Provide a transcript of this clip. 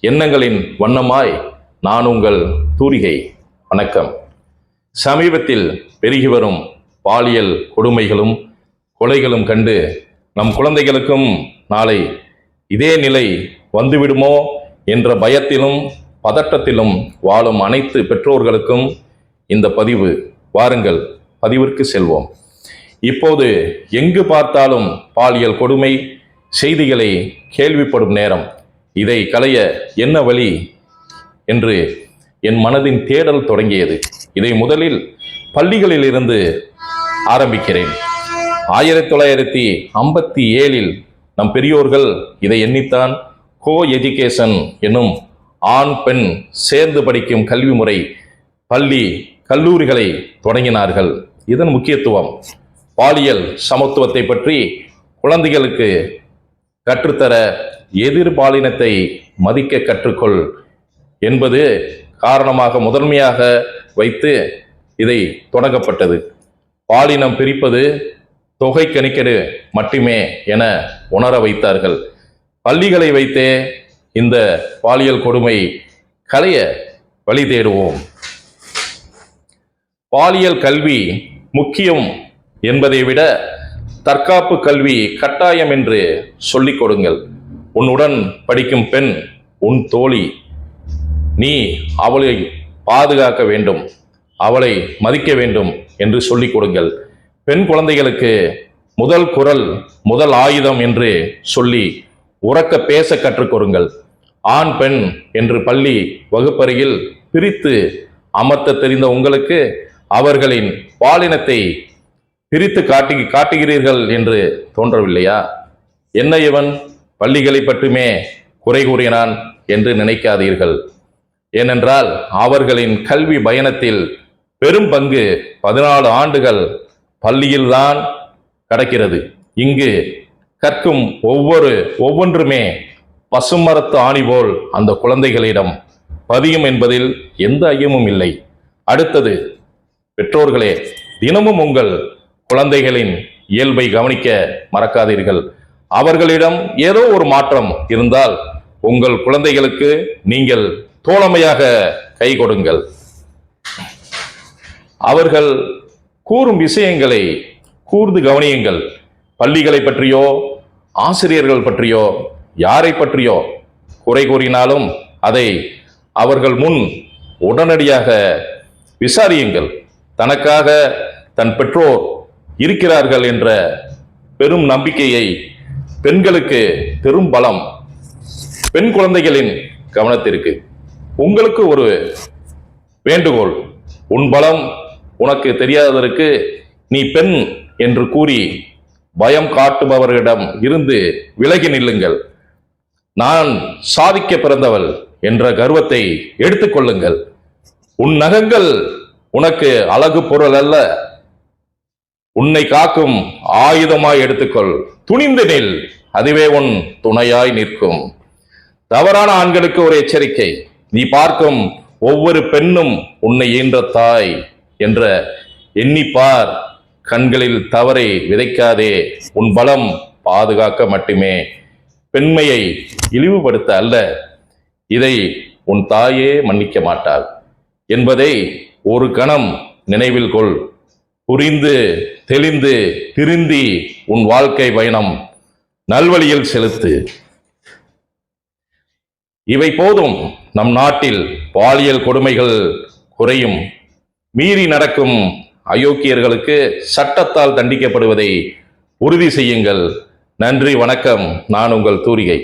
எண்ணங்களின் வண்ணமாய் நான் உங்கள் தூரிகை. வணக்கம். சமீபத்தில் பெருகி வரும் பாலியல் கொடுமைகளும் கொலைகளும் கண்டு நம் குழந்தைகளுக்கும் நாளை இதே நிலை வந்துவிடுமோ என்ற பயத்திலும் பதட்டத்திலும் வாழும் அனைத்து பெற்றோர்களுக்கும் இந்த பதிவு. வாருங்கள் பதிவிற்கு செல்வோம். இப்போது எங்கு பார்த்தாலும் பாலியல் கொடுமை செய்திகளை கேள்விப்படும் நேரம். இதை களைய என்ன வழி? என்று என் மனதின் தேடல் தொடங்கியது. இதை முதலில் பள்ளிகளில் இருந்து ஆரம்பிக்கிறேன். ஆயிரத்தி தொள்ளாயிரத்தி ஐம்பத்தி ஏழில் நம் பெரியோர்கள் இதை எண்ணித்தான். கோ எஜுகேஷன் என்னும் ஆண் பெண் சேர்ந்து படிக்கும் கல்வி முறை பள்ளி கல்லூரிகளை தொடங்கினார்கள். இதன் முக்கியத்துவம் பாலியல் சமத்துவத்தை பற்றி குழந்தைகளுக்கு கற்றுத்தர எதிர்பாலினத்தை மதிக்க கற்றுக்கொள் என்பது காரணமாக முதன்மையாக வைத்து இதை தொடங்கப்பட்டது. பாலினம் பிரிப்பது தொகை கணிக்கெடு மட்டுமே என உணர வைத்தார்கள். பள்ளிகளை வைத்தே இந்த பாலியல் கொடுமை களைய வழி தேடுவோம். பாலியல் கல்வி முக்கியம் என்பதை விட தற்காப்பு கல்வி கட்டாயம் என்று சொல்லிக் கொடுங்கள். உன்னுடன் படிக்கும் பெண் உன் தோழி. நீ அவளை பாதுகாக்க வேண்டும் அவளை மதிக்க வேண்டும் என்று சொல்லிக் கொடுங்கள். பெண் குழந்தைகளுக்கு முதல் குரல் முதல் ஆயுதம் என்று சொல்லி உறக்க பேச கற்றுக்கொடுங்கள் ஆண் பெண் என்று பள்ளி வகுப்பறையில் பிரித்து அமர்த்த தெரிந்த உங்களுக்கு அவர்களின் பாலினத்தை பிரித்து காட்டி காட்டுகிறீர்கள் என்று தோன்றவில்லையா? என்ன இவன்? பள்ளிகளை பற்றுமே குறை கூறினான் என்று நினைக்காதீர்கள். ஏனென்றால் அவர்களின் கல்வி பயணத்தில் பெரும் பங்கு பதினாலு ஆண்டுகள் பள்ளியில்தான் கடக்கிறது. இங்கு கற்கும் ஒவ்வொரு ஒவ்வொன்றுமே பசுமரத்து ஆணி போல் அந்த குழந்தைகளிடம் பதியும் என்பதில் எந்த ஐயமும் இல்லை. அடுத்தது பெற்றோர்களே தினமும் உங்கள் குழந்தைகளின் இயல்பை கவனிக்க மறக்காதீர்கள். அவர்களிடம் ஏதோ ஒரு மாற்றம் இருந்தால் உங்கள் குழந்தைகளுக்கு நீங்கள் தோழமையாக கை கொடுங்கள். அவர்கள் கூறும் விஷயங்களை கூர்ந்து கவனியுங்கள். பள்ளிகளை பற்றியோ ஆசிரியர்கள் பற்றியோ யாரை பற்றியோ குறை கூறினாலும் அதை அவர்கள் முன் உடனடியாக விசாரியுங்கள். தனக்காக தன் பெற்றோர் இருக்கிறார்கள் என்ற பெரும் நம்பிக்கையை பெண்களுக்கு பெரும் பலம். பெண் குழந்தைகளின் கவனத்திற்கு. உங்களுக்கு ஒரு வேண்டுகோள். உன் பலம் உனக்கு தெரியாததற்கு நீ பெண் என்று கூறி பயம் காட்டுபவர்களிடம் இருந்து விலகி நில்லுங்கள். நான் சாதிக்க பிறந்தவள் என்ற கர்வத்தை எடுத்துக்கொள்ளுங்கள் உன் நகங்கள் உனக்கு அழகு பொருள் அல்ல. உன்னை காக்கும் ஆயுதமாய் எடுத்துக்கொள். துணிந்து நில். அதுவே உன் துணையாய் நிற்கும். தவறான ஆண்களுக்கு ஒரு எச்சரிக்கை. நீ பார்க்கும் ஒவ்வொரு பெண்ணும் உன்னை ஈன்ற தாய் என்ற எண்ணிப்பார். கண்களில் தவறை விதைக்காதே. உன் பலம் பாதுகாக்க மட்டுமே. பெண்மையை இழிவுபடுத்த அல்ல. இதை உன் தாயே மன்னிக்க மாட்டாள். என்பதை ஒரு கணம் நினைவில் கொள். புரிந்து தெளிந்து திருந்தி உன் வாழ்க்கை பயணம் நல்வழியில் செலுத்து. இவை போதும் நம் நாட்டில் பாலியல் கொடுமைகள் குறையும். மீறி நடக்கும் அயோக்கியர்களுக்கு சட்டத்தால் தண்டிக்கப்படுவதை உறுதி செய்யுங்கள். நன்றி வணக்கம். நான் உங்கள் தூரிகை.